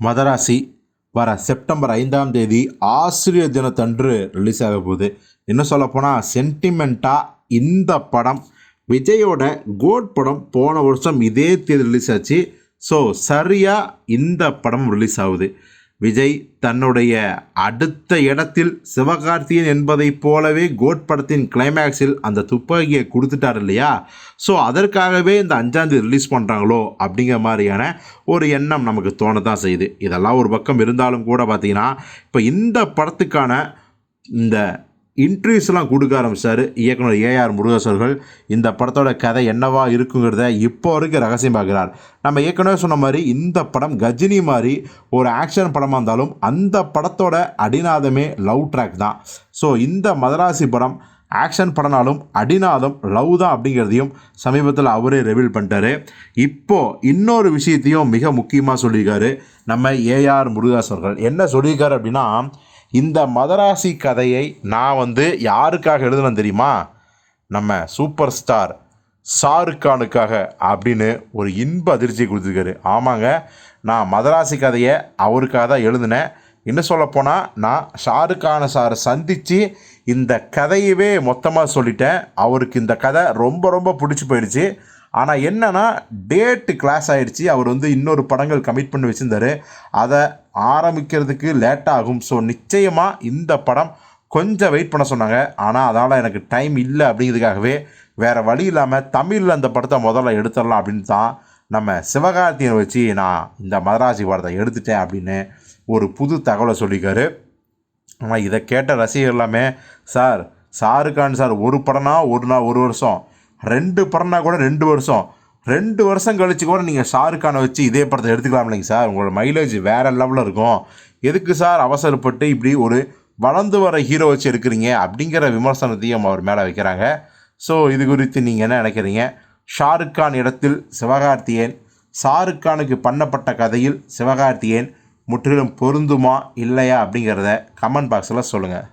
மதராசி வர செப்டம்பர் ஐந்தாம் தேதி ஆசிரியர் தினத்தன்று ரிலீஸ் ஆக போகுது. சொல்லப் போனால் சென்டிமெண்ட்டாக இந்த படம் விஜயோட கோட் படம் போன வருஷம் இதே தேதி ரிலீஸ் ஆச்சு. ஸோ சரியாக இந்த படம் ரிலீஸ் ஆகுது. விஜய் தன்னுடைய அடுத்த இடத்தில் சிவகார்த்தியன் என்பதைப் போலவே கோட் படத்தின் கிளைமேக்ஸில் அந்த துப்பாக்கியை கொடுத்துட்டார் இல்லையா? ஸோ அதற்காகவே இந்த அஞ்சாந்தேதி ரிலீஸ் பண்ணுறாங்களோ அப்படிங்கிற மாதிரியான ஒரு எண்ணம் நமக்கு தோணத்தான் செய்யுது. இதெல்லாம் ஒரு பக்கம் இருந்தாலும் கூட பார்த்தீங்கன்னா இப்போ இந்த படத்துக்கான இந்த இன்ட்ரிவியூஸ்லாம் கொடுக்க ஆரம்பித்தார் இயக்குனர் ஏஆர் முருகேசன் இந்த படத்தோட கதை என்னவா இருக்குங்கிறத இப்போ வரைக்கும் ரகசியம் பார்க்குறார். நம்ம ஏற்கனவே சொன்ன மாதிரி இந்த படம் கஜினி மாதிரி ஒரு ஆக்ஷன் படமாக இருந்தாலும் அந்த படத்தோட அடிநாதமே லவ் ட்ராக் தான். ஸோ இந்த மதராசி படம் ஆக்ஷன் படனாலும் அடிநாதம் லவ் தான் அப்படிங்கிறதையும் சமீபத்தில் அவரே ரெவீல் பண்ணிட்டாரு. இப்போது இன்னொரு விஷயத்தையும் மிக முக்கியமாக சொல்லியிருக்காரு நம்ம ஏஆர் முருகாஸ் அவர்கள். என்ன சொல்லியிருக்காரு அப்படின்னா இந்த மதராசி கதையை நான் வந்து யாருக்காக எழுதுனேன் தெரியுமா? நம்ம சூப்பர் ஸ்டார் ஷாருக்கானுக்காக அப்படின்னு ஒரு இன்ப அதிர்ச்சியை கொடுத்துருக்காரு. ஆமாங்க நான் மதராசி கதையை அவருக்காக தான் எழுதினேன். என்ன சொல்லப்போனால் நான் ஷாருக்கான சாரை சந்தித்து இந்த கதையவே மொத்தமாக சொல்லிட்டேன். அவருக்கு இந்த கதை ரொம்ப ரொம்ப பிடிச்சி போயிடுச்சு. ஆனால் என்னென்னா டேட்டு கிளாஸ் ஆகிடுச்சி அவர் வந்து இன்னொரு படங்கள் கமிட் பண்ணி வச்சுருந்தாரு. அதை ஆரம்பிக்கிறதுக்கு லேட் ஆகும் ஸோ நிச்சயமாக இந்த படம் கொஞ்சம் வெயிட் பண்ண சொன்னாங்க. ஆனால் அதனால் எனக்கு டைம் இல்லை அப்படிங்கிறதுக்காகவே வேறு வழி இல்லாமல் தமிழில் அந்த படத்தை முதல்ல எடுத்துடலாம் அப்படின்னு தான் நம்ம சிவகார்த்தியை வச்சு நான் இந்த மதராசி படத்தை எடுத்துட்டேன் அப்படின்னு ஒரு புது தகவலை சொல்லியிருக்காரு. ஆனால் இதை கேட்ட ரசிகர் எல்லாமே சார் ஷாருக்கான் சார் ஒரு படம்னா ஒரு நாள் ஒரு வருஷம். ரெண்டு படம்னா கூட ரெண்டு வருஷம். ரெண்டு வருஷம் கழிச்சு கூட நீங்கள் ஷாருக்கானை வச்சு இதே படத்தை எடுத்துக்கலாம் இல்லைங்க சார். உங்களோட மைலேஜ் வேறு லெவலில் இருக்கும். எதுக்கு சார் அவசரப்பட்டு இப்படி ஒரு வளர்ந்து வர ஹீரோ வச்சு எடுக்கிறீங்க? அப்படிங்கிற விமர்சனத்தையும் அவர் மேலே வைக்கிறாங்க. ஸோ இது குறித்து நீங்கள் என்ன நினைக்கிறீங்க? ஷாருக் கான் இடத்தில் சிவகார்த்தியேயன் ஷாருக் கானுக்கு பண்ணப்பட்ட கதையில் சிவகார்த்தியேயன் முற்றிலும் பொருந்துமா இல்லையா அப்படிங்கிறத கமெண்ட் பாக்ஸில் சொல்லுங்கள்